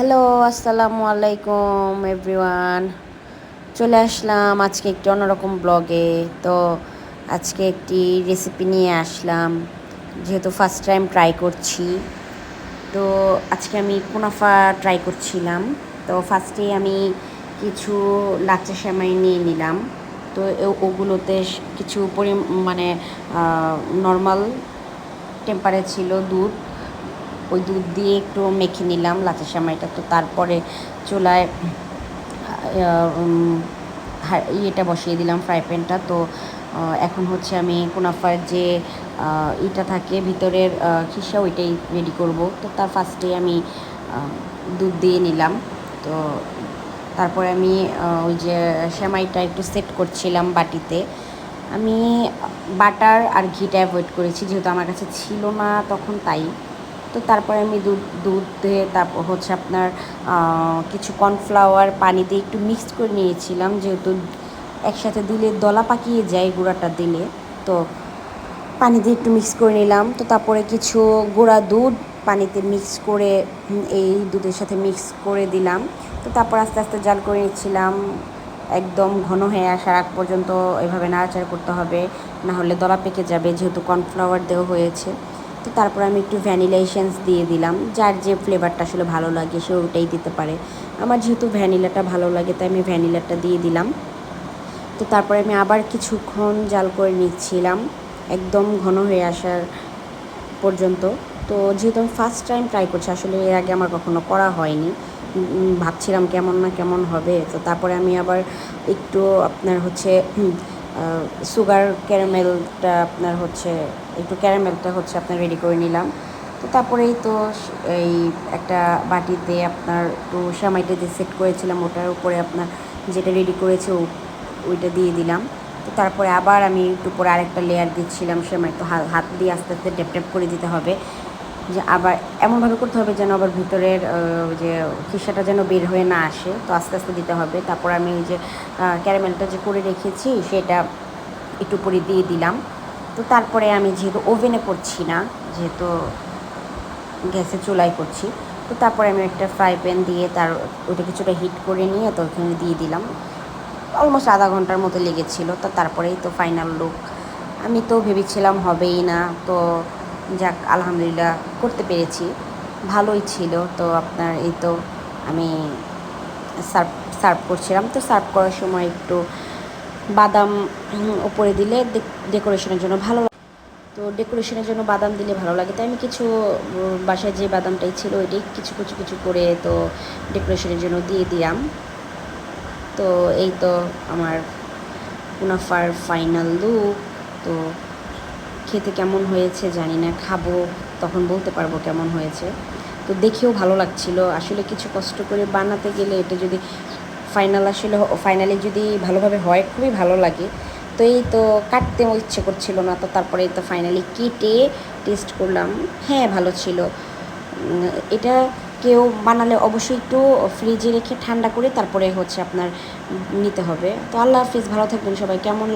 Hello আসসালামু আলাইকুম everyone চলে আসলাম আজকে একটি অন্যরকম ব্লগে তো আজকে একটি রেসিপি নিয়ে আসলাম, যেহেতু ফার্স্ট টাইম ট্রাই করছি। তো আজকে আমি কুনাফা ট্রাই করছিলাম। তো ফার্স্টে আমি কিছু লাচ্চা সেমাই নিয়ে নিলাম। তো ওগুলোতে কিছু পরি মানে নর্মাল টেম্পারে ছিল দুধ। ওই দুধ দিয়ে একটু মেখে নিলাম লাচা সেমাইটা। তো তারপরে চুলায় ইয়েটা বসিয়ে দিলাম ফ্রাই প্যানটা। তো এখন হচ্ছে আমি কুনাফার যে ইটা থাকে ভিতরের খিসা ওইটাই রেডি করব। তো তার ফার্স্টে আমি দুধ দিয়ে নিলাম। তো তারপরে আমি ওই যে সেমাইটা একটু সেট করছিলাম বাটিতে। আমি বাটার আর ঘিটা অ্যাভয়েড করেছি, যেহেতু আমার কাছে ছিল না তখন তাই। তো তারপরে আমি দুধ দুধ তারপর হচ্ছে আপনার কিছু কর্নফ্লাওয়ার পানি দিয়ে একটু মিক্স করে নিয়েছিলাম, যেহেতু একসাথে দিলে দলা পাকিয়ে যায় গুঁড়াটা দিলে। তো পানি দিয়ে একটু মিক্স করে নিলাম। তো তারপরে কিছু গুঁড়া দুধ পানিতে মিক্স করে এই দুধের সাথে মিক্স করে দিলাম। তো তারপর আস্তে আস্তে জাল করে নিচ্ছিলাম। একদম ঘন হয়ে আসার আগ পর্যন্ত এভাবে নাড়াচাড়া করতে হবে, না হলে দলা পেকে যাবে, যেহেতু কর্নফ্লাওয়ার দেওয়া হয়েছে। তো তারপর আমি একটু ভ্যানিলা এসেন্স দিয়ে দিলাম, যার যে ফ্লেভারটা আসলে ভালো লাগে সে ওটাই দিতে পারে। আমার যেহেতু ভ্যানিলাটা ভালো লাগে, তাই আমি ভ্যানিলাটা দিয়ে দিলাম। তো তারপরে আমি আবার কিছুক্ষণ জাল করে নিচ্ছিলাম, একদম ঘন হয়ে আসার পর্যন্ত। তো যেহেতু আমি ফার্স্ট টাইম ট্রাই করছি, আসলে এর আগে আমার কখনো করা হয়নি। ভাবছিলাম কেমন না কেমন হবে। তো তারপরে আমি আবার একটু আপনার হচ্ছে সুগার ক্যারামেলটা আপনার হচ্ছে, একটু ক্যারামেলটা হচ্ছে আপনার রেডি করে নিলাম। তো তারপরেই তো এই একটা বাটিতে আপনার একটু সামাইটা যে সেট করেছিলাম, ওটার উপরে আপনার যেটা রেডি করেছে ওইটা দিয়ে দিলাম। তো তারপরে আবার আমি একটু পরে আরেকটা লেয়ার দিচ্ছিলাম, সেমাই তো হাত দিয়ে আস্তে আস্তে ট্যাপ ট্যাপ করে দিতে হবে। যে আবার এমনভাবে করতে হবে যেন আবার ভিতরের যে খিসাটা যেন বের হয়ে না আসে। তো আস্তে আস্তে দিতে হবে। তারপর আমি ওই যে ক্যারামেলটা যে করে রেখেছি সেটা একটু পরে দিয়ে দিলাম। তো তারপরে আমি যেহেতু ওভেনে করছি না, যেহেতু গ্যাসে চুলাই করছি, তো তারপরে আমি একটা ফ্রাই প্যান দিয়ে তার ওটা কিছুটা হিট করে নিয়ে তো ওখানে দিয়ে দিলাম। অলমোস্ট আধা ঘণ্টার মতো লেগেছিলো। তো তারপরেই তো ফাইনাল লুক। আমি তো ভেবেছিলাম হবেই না। তো যাক, আলহামদুলিল্লাহ করতে পেরেছি। ভালোই ছিল, তো আপনার এই তো আমি সার্ভ সার্ভ করছিলাম। তো সার্ভ করার সময় একটু বাদাম উপরে দিলে ডেকোরেশনের জন্য ভালো। তো ডেকোরেশনের জন্য বাদাম দিলে ভালো লাগে। তাই আমি কিছু বাসায় যে বাদামটাই ছিল ওইটাই কিছু কিছু কিছু করে তো ডেকোরেশনের জন্য দিয়ে দিলাম। তো এই তো আমার মুনাফার ফাইনাল লুক। তো খেতে কেমন হয়েছে জানি না, খাব, তখন বলতে পারব কেমন হয়েছে। তো দেখেও ভালো লাগছিল। আসলে কিছু কষ্ট করে বানাতে গেলে এটা যদি ফাইনাল আসলে ফাইনালি যদি ভালোভাবে হয়, খুবই ভালো লাগে। তো এই তো কাটতেও ইচ্ছে করছিল না, তো তারপরে তো ফাইনালি কেটে টেস্ট করলাম। হ্যাঁ ভালো ছিল। এটা কেউ বানালে অবশ্যই একটু ফ্রিজে রেখে ঠান্ডা করে তারপরে হচ্ছে আপনার নিতে হবে। তো আল্লাহ হাফিজ, ভালো থাকবেন সবাই। কেমন